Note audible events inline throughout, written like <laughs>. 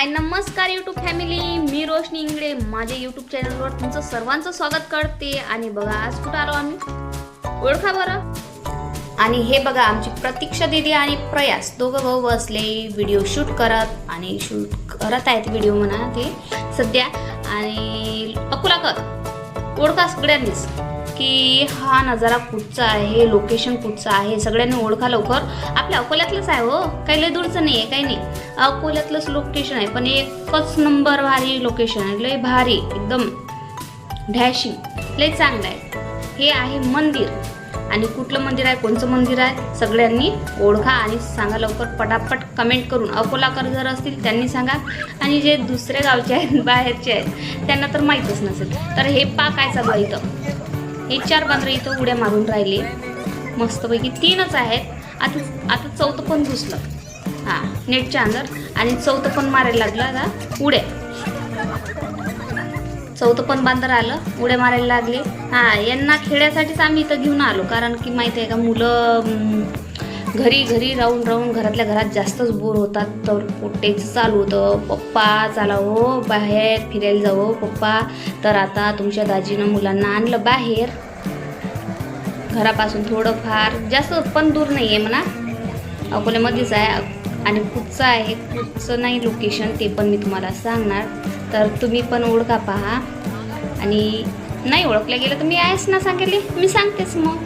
हाय नमस्कार YouTube family मी रोशनी इंगडे माझ्या यूट्यूब चॅनलवर तुमचं सर्वांचं स्वागत करते. आणि बघा आज कुठं आलो आम्ही? ओळखा बरं. आणि हे बघा आमची प्रतीक्षा दिदी आणि प्रयास. दोघं भाऊ बसले व्हिडिओ शूट करत. आणि शूट करत आहेत व्हिडिओ म्हणा ते सध्या. आणि अकोलाकर ओळखा सगळ्यांनीच की हा नजारा कुठचा आहे लोकेशन कुठचं आहे सगळ्यांनी ओळखा लवकर. आपल्या अकोल्यातलंच आहे हो. काही लय दूरचं नाही आहे काही नाही. अकोल्यातलंच लोकेशन आहे पण एकच नंबर भारी लोकेशन आहे. लय भारी एकदम डॅशिंग लय चांगलं आहे. हे आहे मंदिर. आणि कुठलं मंदिर आहे कोणचं मंदिर आहे सगळ्यांनी ओळखा आणि सांगा लवकर. पटापट कमेंट करून. अकोलाकर जर असतील त्यांनी सांगा. आणि जे दुसऱ्या गावचे आहेत बाहेरचे आहेत त्यांना तर माहीतच नसेल. तर हे पा काय चालू आहे इथं. हे चार बांद्रे इथं उड्या मारून राहिले. मस्तपैकी तीनच आहेत. आता आता चौथं पण घुसलं. हां नेटच्या अंदर. आणि चौथं पण मारायला लागलं आता उड्या. चौथं पण बांधर आलं उड्या मारायला लागले. हां यांना खेळायसाठीच आम्ही इथं घेऊन आलो. कारण की माहिती आहे का मुलं घरी घरी राहून राहून घरातल्या घरात जास्तच बोर होतात. तर पोटेच चालू होतं. पप्पा चाला हो बाहेर फिरायला जाऊ हो, पप्पा. तर आता तुमच्या दाजीनं मुलांना आणलं बाहेर. घरापासून थोडंफार जास्त पण दूर नाही आहे म्हणा. अकोल्यामध्येच आहे आणि कुठचं आहे कुठचं नाही लोकेशन ते पण मी तुम्हाला सांगणार. तर तुम्ही पण ओळखा पहा. आणि नाही ओळखल्या गेलं तर मी आहेच ना सांगेल? मी सांगतेच मग.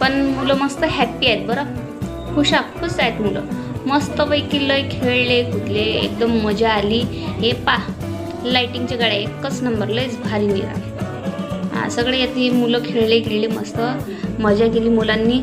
पण मुलं मस्त हॅप्पी आहेत बरं. खुशा खुश आहेत मुलं. मस्तपैकी लय खेळले कुदले एकदम मजा आली. हे पा लाईटिंगच्या गाड्या एकच नंबर लयच भारी निरा सगळे येते मुलं खेळले खेळले मस्त मजा केली मुलांनी.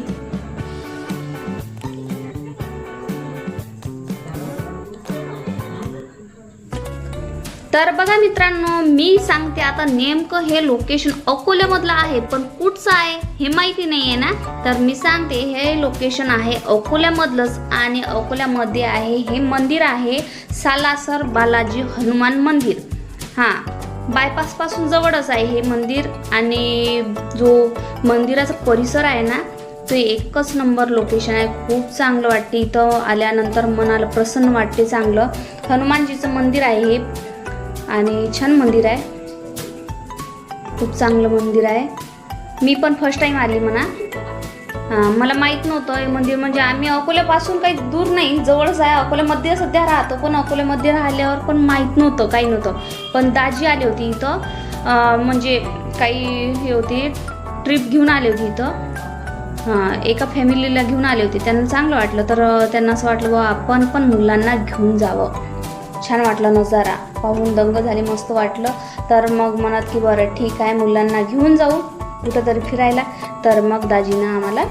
तर बघा मित्रांनो मी सांगते आता नेमकं हे लोकेशन अकोल्यामधलं आहे पण कुठचं आहे हे माहिती नाही आहे ना? तर मी सांगते हे लोकेशन आहे अकोल्यामधलंच आणि अकोल्यामध्ये आहे हे मंदिर आहे सालासर बालाजी हनुमान मंदिर. हां बायपासपासून जवळच आहे हे मंदिर आणि जो मंदिराचा परिसर आहे ना ते एकच नंबर लोकेशन आहे. खूप चांगलं वाटते. इथं आल्यानंतर मनाला प्रसन्न वाटते चांगलं. हनुमानजीचं मंदिर आहे हे. आणि छान मंदिर आहे. खूप चांगलं मंदिर आहे. मी पण फर्स्ट टाईम आली म्हणा. हां मला माहीत नव्हतं हे मंदिर म्हणजे आम्ही अकोल्यापासून काही दूर नाही जवळच आहे. अकोल्यामध्ये सध्या राहतो पण अकोल्यामध्ये राहिल्यावर पण माहीत नव्हतं काही नव्हतं. पण दाजी आली होती इथं. म्हणजे काही हे होती ट्रिप घेऊन आली होती इथं. हां एका फॅमिलीला घेऊन आले होते. त्यांना चांगलं वाटलं तर त्यांना असं वाटलं बा आपण पण मुलांना घेऊन जावं. छान वाटला नजारा. पाहून दंग झाली मस्त वाटलं. तर मग मनात की बरं ठीक आहे मुलांना घेऊन जाऊ कुठंतरी फिरायला. तर मग दाजीनं आम्हाला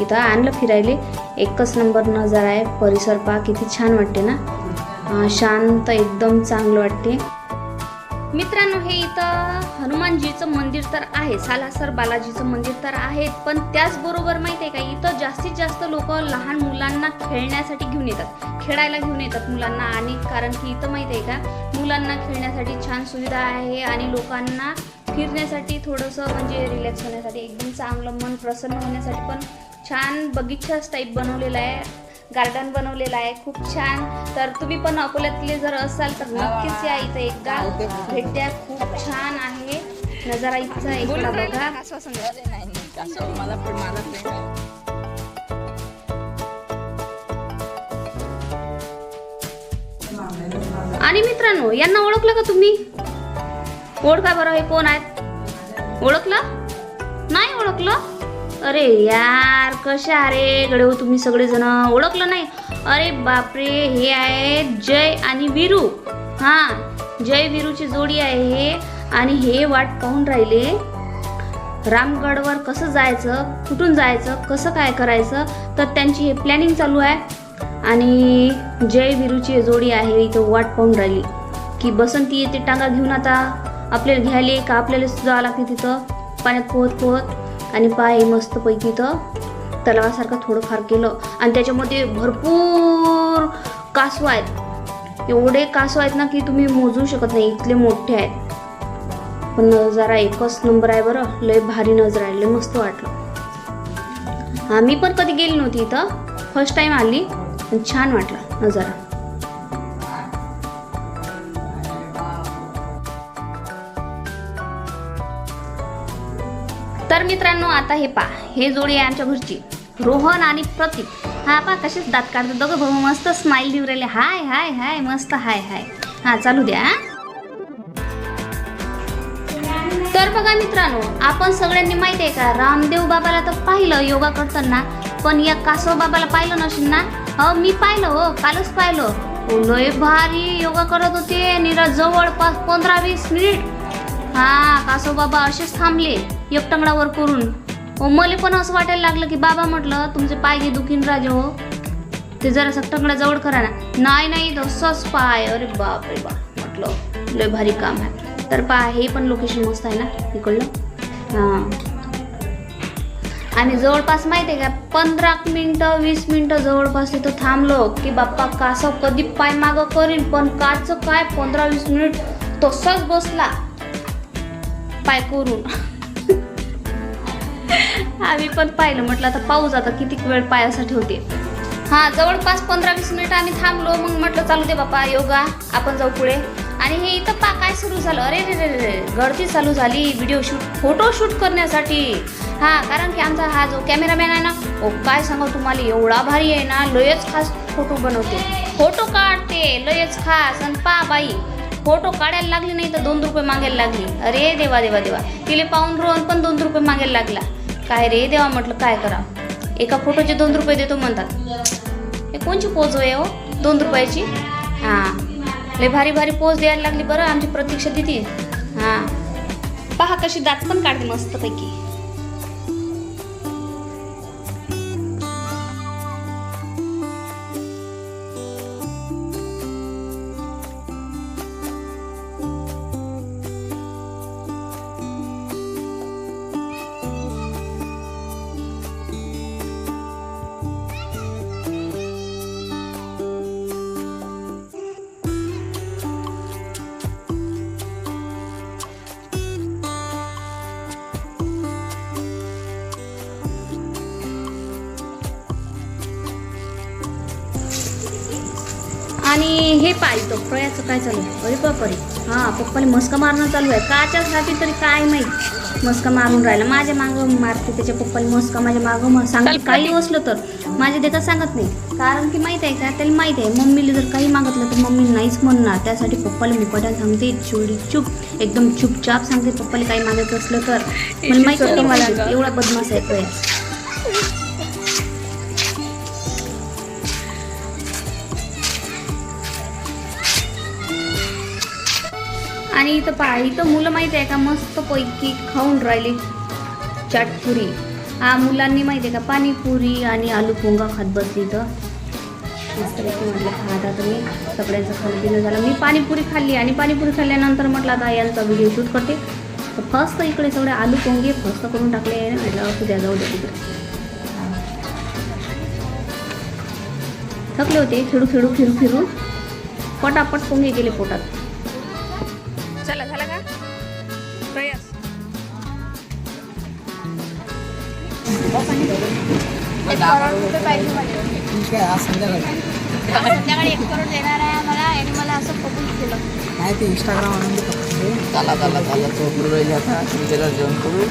इथं आणलं फिरायले. एकच नंबर नजारा आहे परिसर पहा किती छान वाटते ना. शांत एकदम चांगलं वाटते. मित्रांनो हे इथं हनुमानजीचं मंदिर तर आहे सालासर बालाजीचं मंदिर तर आहे पण त्याचबरोबर माहिती आहे का इथं जास्तीत जास्त लोक लहान मुलांना खेळण्यासाठी घेऊन येतात खेळायला घेऊन येतात मुलांना. आणि कारण की इथं माहिती आहे का मुलांना खेळण्यासाठी छान सुविधा आहे आणि लोकांना फिरण्यासाठी थोडंसं म्हणजे रिलॅक्स होण्यासाठी एकदम चांगलं मन प्रसन्न होण्यासाठी पण छान बगीचाच टाईप बनवलेला आहे. गार्डन बनवलेलं आहे. खूप छान. तर तुम्ही पण अकोल्यातले जर असाल तर नक्कीच या इथं एकदा. भेट द्या खूप छान आहे. नजारा इथचा एकदा बघा. मला पण आणि मित्रांनो यांना ओळखलं का तुम्ही? ओळखा बरं हे कोण आहेत? ओळखलं? नाही ओळखलं? अरे यार कशा अरे गडे हो तुम्ही सगळेजण ओळखलं नाही. अरे बापरे हे आहे जय आणि विरू. हां जय विरूची जोडी आहे हे. आणि हे वाट पाहून राहिले. रामगडवर कसं जायचं कुठून जायचं कसं काय करायचं तर त्यांची हे प्लॅनिंग चालू आहे. आणि जय विरूची जोडी आहे इथं वाट पाहून राहिली. की बसंती येते टांगा घेऊन आता. आपल्याला घ्यायला का? आपल्याला जावं लागते तिथं. पाण्यात पोहत पोहत आणि पाय मस्तपैकी इथं तलावासारखं थोडंफार केलं आणि त्याच्यामध्ये भरपूर कासव आहेत. एवढे कासव आहेत ना की तुम्ही मोजू शकत नाही. इथले मोठे आहेत. पण नजारा एकच नंबर आहे बरं. लय भारी नजर आहे. लय मस्त वाटलं. हा मी पण कधी गेली नव्हती इथं. फर्स्ट टाईम आली. छान वाटला. नजारा तर मित्रांनो आता हे पा हे जोडी आहे आमच्या घरची. रोहन आणि प्रतीक. हा पा कसेच दात काढतो दोघं भाऊ मस्त स्माइल देऊ राहिले. हाय हाय हाय मस्त हाय हाय. हा चालू द्या तर बघा मित्रांनो आपण सगळ्यांनी माहिती आहे का रामदेव बाबाला तर पाहिलं योगा करताना पण या कासव बाबाला पाहिलं नसेल ना? हो मी पाहिलं हो कालच पाहिलं. लय भारी योगा करत होते. निरा जवळपास पंधरा वीस मिनिट. हा कासव बाबा असेच थांबले. एकटंगडावर करून. हो मला पण असं वाटायला लागलं की बाबा म्हटलं तुमचे पाय घे दुखीन राजे हो. ते जरा टंगडा जवळ करा ना. नाही नाही तसंच पाय. अरे बाप रे बाप म्हटलं लय भारी काम आहे. तर पहा हे पण लोकेशन मस्त आहे ना इकडलं. हां. आणि जवळपास माहिती आहे का पंधरा मिनटं वीस मिनटं जवळपास तिथं थांबलो की बाप्पा कासव कधी पाय मागं करीन पण काचं काय पंधरा वीस मिनिट तसंच बसला. पाय करून. आम्ही पण पाहिलं. म्हटलं आता पाऊस आता किती वेळ पायासाठी होते. हा जवळपास पंधरा वीस मिनिटं आम्ही थांबलो. मग म्हटलं चालू दे बापा योगा. आपण जाऊ पुढे. आणि हे इथं पा काय सुरू झालं? अरे रे रे रे गर्दी चालू झाली. व्हिडिओ शूट फोटो शूट करण्यासाठी. हा कारण की आमचा हा जो कॅमेरामॅन आहे ना ओ काय सांगा तुम्हाला? एवढा भारी आहे ना लयच खास फोटो बनवते. फोटो काढते लयच खास. आणि पा बाई फोटो काढायला लागली नाही तर दोन रुपये मागायला लागली. अरे देवा देवा देवा. तिले पाहून रोहन पण दोन रुपये मागायला लागला. काय रे देवा म्हटलं काय करा? एका फोटोचे दोन रुपये देतो म्हणतात. हे कोणची पोज होय हो? दोन रुपयाची? हां. लय भारी भारी पोज द्यायला लागली बरं आमची प्रतीक्षा दिदी. हां. पहा कशी दात पण काढते मस्तपैकी. आणि हे पाहिजे प्रयाचं काय चालू आहे? अरे बापरे. हां पप्पाने मस्का मारणं चालू आहे. काच्यासाठी तरी काय माहीत? मस्का मारून राहिला. माझ्या मागं मारते त्याच्या पप्पाने मस्का माझ्या मागं मग सांगते काही असलं तर. माझ्या देखत सांगत नाही. कारण की माहीत आहे का? त्याला माहीत आहे. मम्मीला जर काही मागितलं तर मम्मी नाहीच म्हणणार. त्यासाठी पप्पाला मुकाट्याला सांगते चोरी चूप. एकदम चुपचाप सांगते पप्पाला काही मागायचं असलं तर. <laughs> मला माहिती होतं मला एवढा बदमाश आहे आणि इथं पहा इथं मुलं माहिती आहे का मस्त पैकी खाऊन राहिली चाटपुरी. हा मुलांनी माहिती आहे का पाणीपुरी आणि आलू पोंगा खात बसली इथं. मस्तपैकी म्हटलं खाता तुम्ही सगळ्यांचं खाणं पिणं झालं. मी पाणीपुरी खाल्ली आणि पाणीपुरी खाल्ल्यानंतर म्हटलं आता यांचा व्हिडिओ शूट करते. तर फस्त इकडे सगळे आलू पोंगे फस्त करून टाकले म्हटलं असू द्या जाऊ द्या तिकडे. थकले होते खेळू खेळू फिरू फिरून. पटापट पोंगे गेले पोटात. ठीक आहे आज संध्याकाळी. संध्याकाळी एक करोड देणार आहे मला आणि मला असं कबूल केलं काय ते इंस्टाग्राम आणून दे. चला चला चला चोपडू राहिले आता. जेवण करू.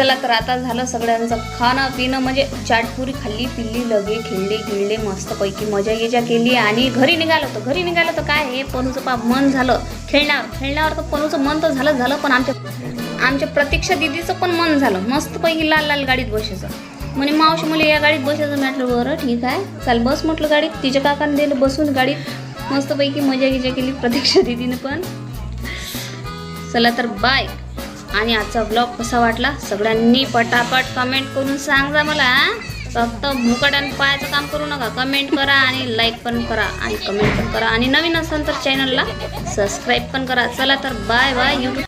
चला तर आता झालं सगळ्यांचं खाणं पिणं म्हणजे चाटपुरी खाल्ली पिल्ली लगे खेळले गिळले मस्तपैकी मजा येजा केली आणि घरी निघालो तर घरी निघालो तर काय हे पनूचं पा मन झालं. खेळण्यावर खेळण्यावर तर पनूचं मन तर झालं झालं पण आमच्या आमच्या प्रतीक्षा दिदीचं पण मन झालं. मस्तपैकी लाल लाल गाडीत बसायचं. म्हणे मावशी मला या गाडीत बसायचं. म्हटलं बरं ठीक आहे. चाल बस म्हटलं गाडीत. तिच्या काकाने दिलं बसून गाडीत. मस्तपैकी मजा गिजा केली प्रतीक्षा दिदीनं पण. चला तर बाय आणि आजचा ब्लॉग कसा वाटला? सगळ्यांनी पटापट कमेंट करून सांगा मला फक्त फक्त मुकाट्यानं पायाचं काम करू नका. कमेंट करा आणि लाईक पण करा आणि कमेंट पण करा. आणि नवीन असाल तर चॅनलला सबस्क्राईब पण करा. चला तर बाय बाय यूट्यूब